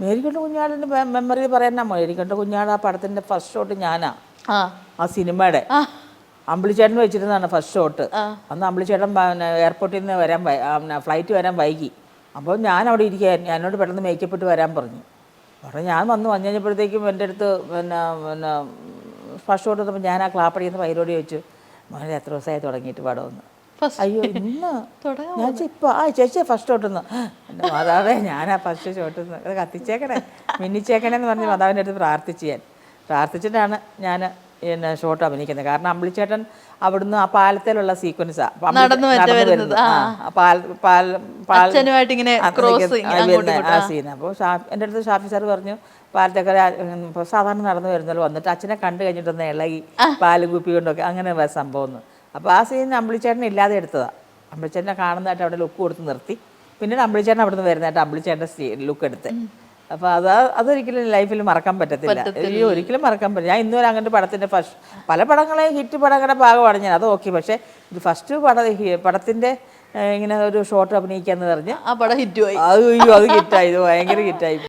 മേരിക്കണ്ട കുഞ്ഞാടിന്റെ മെമ്മറി പറയാനാ മേരിക്കണ്ട കുഞ്ഞാട് ആ പടത്തിന്റെ ഫസ്റ്റ് ഷോട്ട് ഞാനാ. ആ. സിനിമയുടെ. അമ്പിളിച്ചേട്ടൻ വെച്ചിരുന്നതാണ് ഫസ്റ്റ് ഷോട്ട് അന്ന് അമ്പിളിച്ചേട്ടൻ പിന്നെ എയർപോർട്ടിൽ നിന്ന് വരാൻ പിന്നെ ഫ്ലൈറ്റ് വരാൻ വൈകി. അപ്പോൾ ഞാൻ അവിടെ ഇരിക്കുകയായിരുന്നു. എന്നോട് പെട്ടെന്ന് മേക്കപ്പ് ഇട്ട് വരാൻ പറഞ്ഞു. അവിടെ ഞാൻ വന്ന് വന്നു കഴിഞ്ഞപ്പോഴത്തേക്കും എന്റെ അടുത്ത് പിന്നെ പിന്നെ ഫസ്റ്റ് ഷോട്ട് വന്നപ്പോൾ ഞാൻ ആ ക്ലാപ്പടിക്കുന്ന പൈരോടി ചോദിച്ചു മോനെ എത്ര ദിവസമായി തുടങ്ങിയിട്ട് പടമെന്ന് അയ്യോ ഇന്ന്. ഞാൻ ഇപ്പൊ ആ ചേച്ചി ഫസ്റ്റ് തൊട്ടുന്നു മാതാവേ ഞാനാ ഫസ്റ്റ് ചോട്ടുന്നു അത് കത്തിച്ചേക്കണേ. മിന്നിച്ചേക്കണേ എന്ന് പറഞ്ഞ് മാതാവിന്റെ അടുത്ത് പ്രാർത്ഥിച്ച് ഞാൻ. പ്രാർത്ഥിച്ചിട്ടാണ് ഞാൻ പിന്നെ ഷോട്ട് അഭിനയിക്കുന്നത്. കാരണം അമ്പിളിച്ചേട്ടൻ അവിടുന്ന് ആ പാലത്തിലുള്ള സീക്വൻസാ നടന്ന് വരുന്നത്, ആ, സീൻ അപ്പോൾ എന്റെ അടുത്ത് ഷാഫി സാർ പറഞ്ഞു പാലത്തേക്കര സാധാരണ നടന്നു വരുന്നല്ലോ. വന്നിട്ട് അച്ഛനെ കണ്ടു കഴിഞ്ഞിട്ടൊന്ന് ഇളകി പാൽ കുപ്പി കൊണ്ടൊക്കെ. അങ്ങനെ സംഭവം അപ്പോൾ ആ സീൻ അമ്പിളിച്ചേട്ടൻ ഇല്ലാതെ എടുത്തതാണ് അമ്പിളിച്ചേട്ടനെ കാണുന്നതായിട്ട് അവിടെ ലുക്ക് കൊടുത്ത് നിർത്തി. പിന്നീട് അമ്പിളിച്ചേട്ടൻ അവിടെ നിന്ന് വരുന്നതായിട്ട് അമ്പിളിച്ചേട്ടന്റെ സീ ലുക്ക് എടുത്ത്. അപ്പോൾ അത് അതൊരിക്കലും ലൈഫിൽ മറക്കാൻ പറ്റത്തില്ല. അയ്യോ ഒരിക്കലും മറക്കാൻ പറ്റില്ല. ഞാൻ ഇന്നുവരെ അങ്ങനത്തെ പടത്തിന്റെ ഫസ്റ്റ് പല പടങ്ങളെയും ഹിറ്റ് പടങ്ങളുടെ ഭാഗമാണ് ഞാൻ. അത് ഓക്കെ പക്ഷേ ഇത് ഫസ്റ്റ് പട പടത്തിന്റെ ഇങ്ങനെ ഒരു ഷോട്ട് അഭിനയിക്കാന്ന് പറഞ്ഞ് ആ പടം ആയി. അത് അയ്യോ അത് ഹിറ്റായി ഇത് ഭയങ്കര ഹിറ്റായി